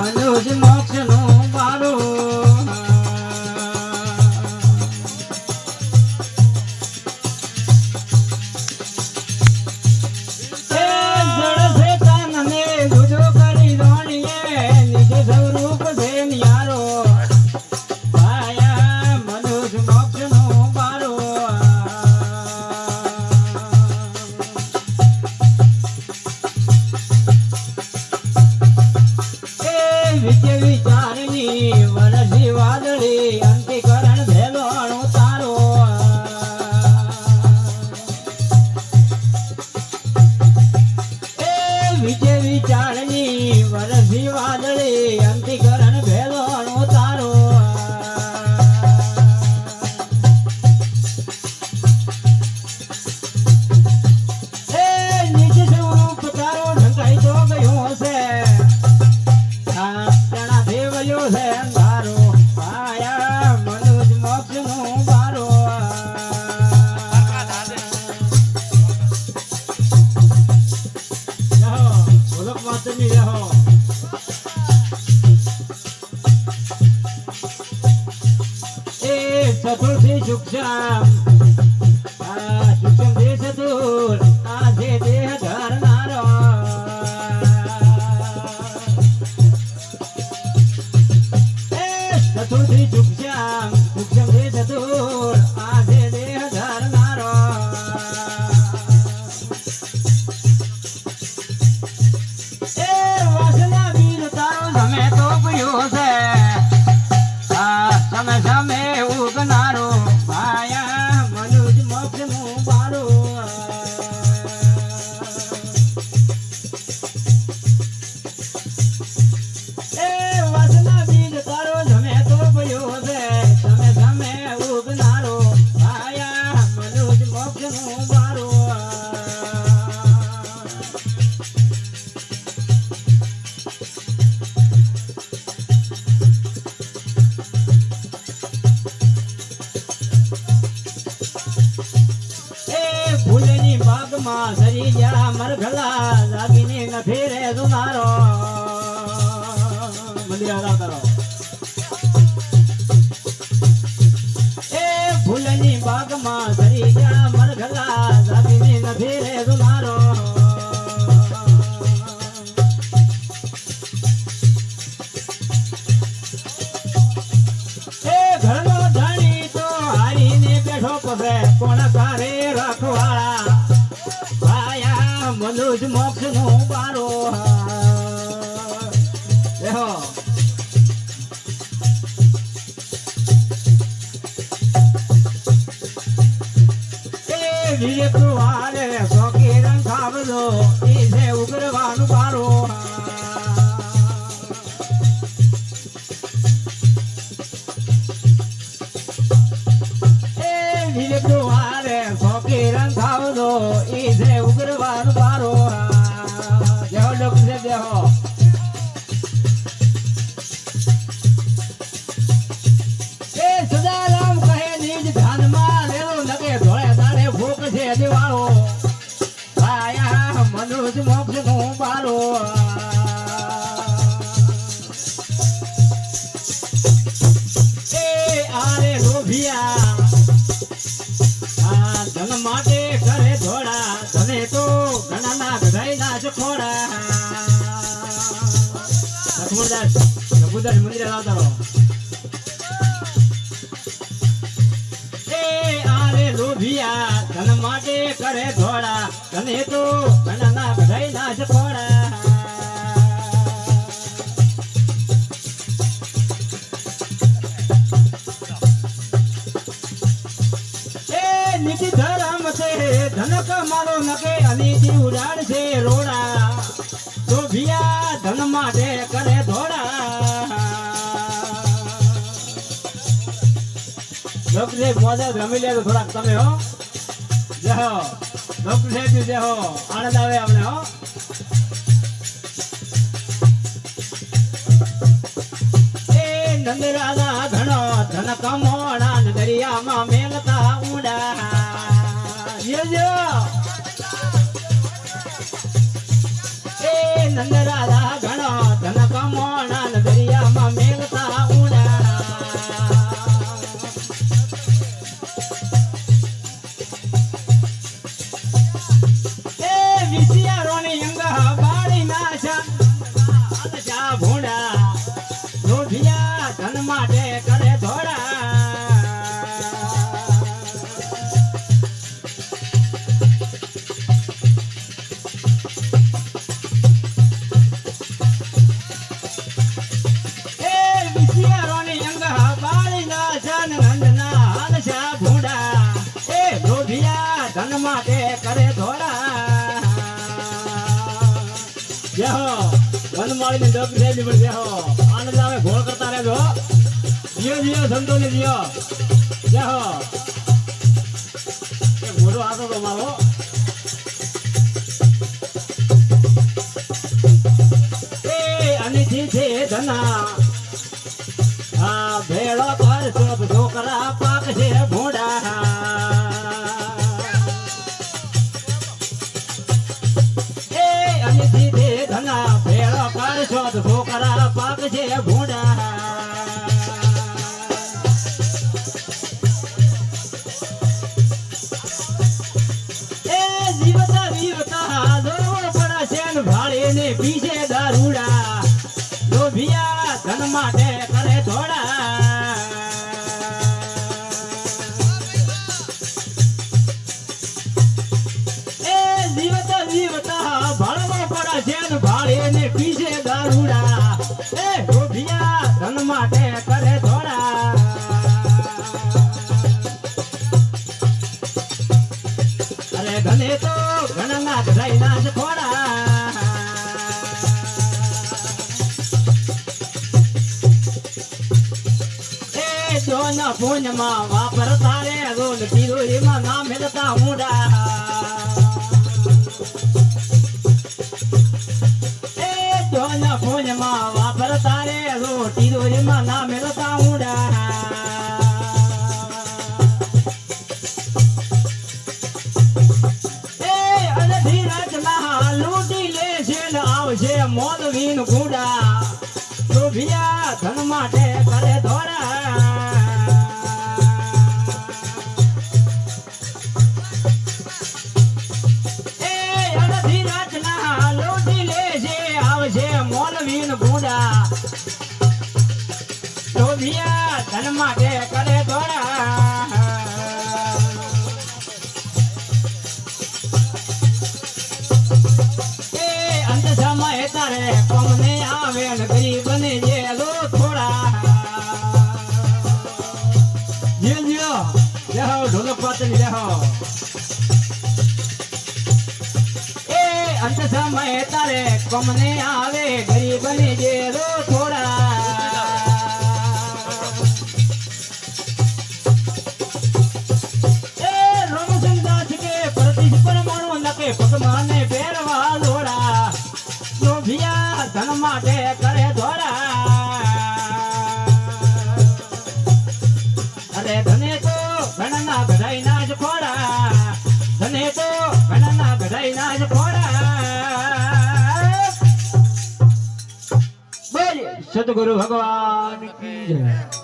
মানুষ মাছ না You Jogja. બાગમાં સરી જા મરઘલા લાગીને ન ફેરે દુનારો. મંદિર આરામ કરો એ ફૂલની બાગમાં સરી જા મરઘલા લાગીને નથી ન ફેરે એ ભાયા મનુજ મોક્ષ નો બારો વિજય કુવારે સોકી રંગ ખાવલો એ છે ઉગ્રવાનું બારો એ ચખોડા લક્ષ્મણદાસ પ્રભુદાસ મંદિરે આવતા રહો લોભિયા ધન માટે કરે ધોળા ધને તો ઘણા ના બધાય ના જખોડા ધરમ મારો નકે અનીતિ ઉડાડ છે રોડા. લોભિયા ધન માટે કરે ધોડા તો થોડાક તમે, હો. જય હો. લોકસાહેબ જય હો. આનંદ આવે અમને, હો. એ નંદરાજા ઘણો ધન કમોણા દરિયામાં મેલતા ઊંડા. યજો એ માટે કરે ધોળા. જેહો વનમાળી ની ડગ છે પણ જેહો આનંદ આવે ઘોળ કરતા રહેજો. જીઓ જીઓ સંતો ને જીઓ જેહો ઘોડો આતો તો મારો. એ અનિથી છે ધના. આ ભેળો અરે ધને તો ઘણા ગધાઈ નાશ ખોડા. એ જોન પુણ્યમાં વાપરતા રે રોલ પીરોરીમાં ના મેળતા મુડા એ જોન પુણ્યમાં વાપરતા રે રોટી દોરીમાં ના મેળતા મુડા મોલવીન ગુડા ધન માટે કરે ધોળા કોમને આવે ને ગરીબને જે લો થોડા. જીઓ જીઓ લેહો ઢોલક પાતળી લેહો. એ અંત સમય તારે કોમને આવે? ગરીબને જે લો થોડા. પરમાણુ ધન માટે કરે ધોળા અરે ધને તો ઘણના ગધાઈ ના જ ખોડા ધને તો ઘણના ગધાઈ ના સદગુરુ ભગવાન કી જય.